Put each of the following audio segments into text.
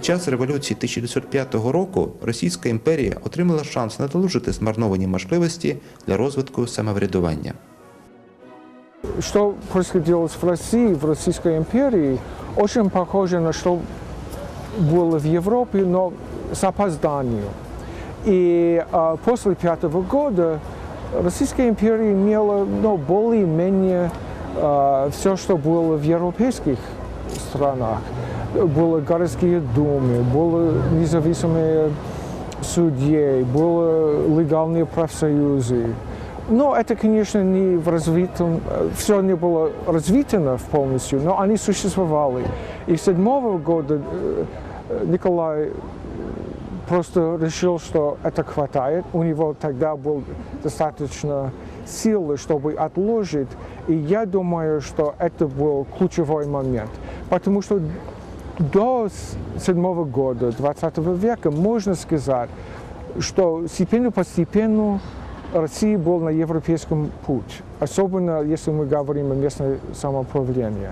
Під час революції 1905 року Російська імперія отримала шанс надолужити змарновані можливості для розвитку самоврядування. Что происходило в России, в Российской империи, очень похоже на что было в Европе, но с опозданием. И а, после пятого года Российская империя имела ну, более-менее все, что было в европейских странах. Были городские думы, были независимые судьи, были легальные профсоюзы. Но это, конечно, не в развитом, все не было развито полностью, но они существовали. И с седьмого года э, Николай просто решил, что это хватает. У него тогда был достаточно силы, чтобы отложить. И я думаю, что это был ключевой момент. Потому что до седьмого года 20 века можно сказать, что постепенно-постепенно Россия была на европейском пути, особенно если мы говорим о местном самоуправлении.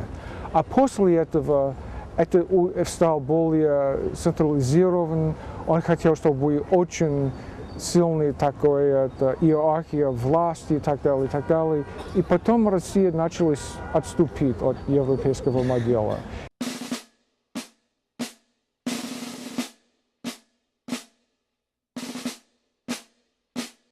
А после этого это у- стал более централизирован. Он хотел, чтобы очень сильный такой это, иерархия власти и так далее, и так далее. И потом Россия начала отступить от европейского модела.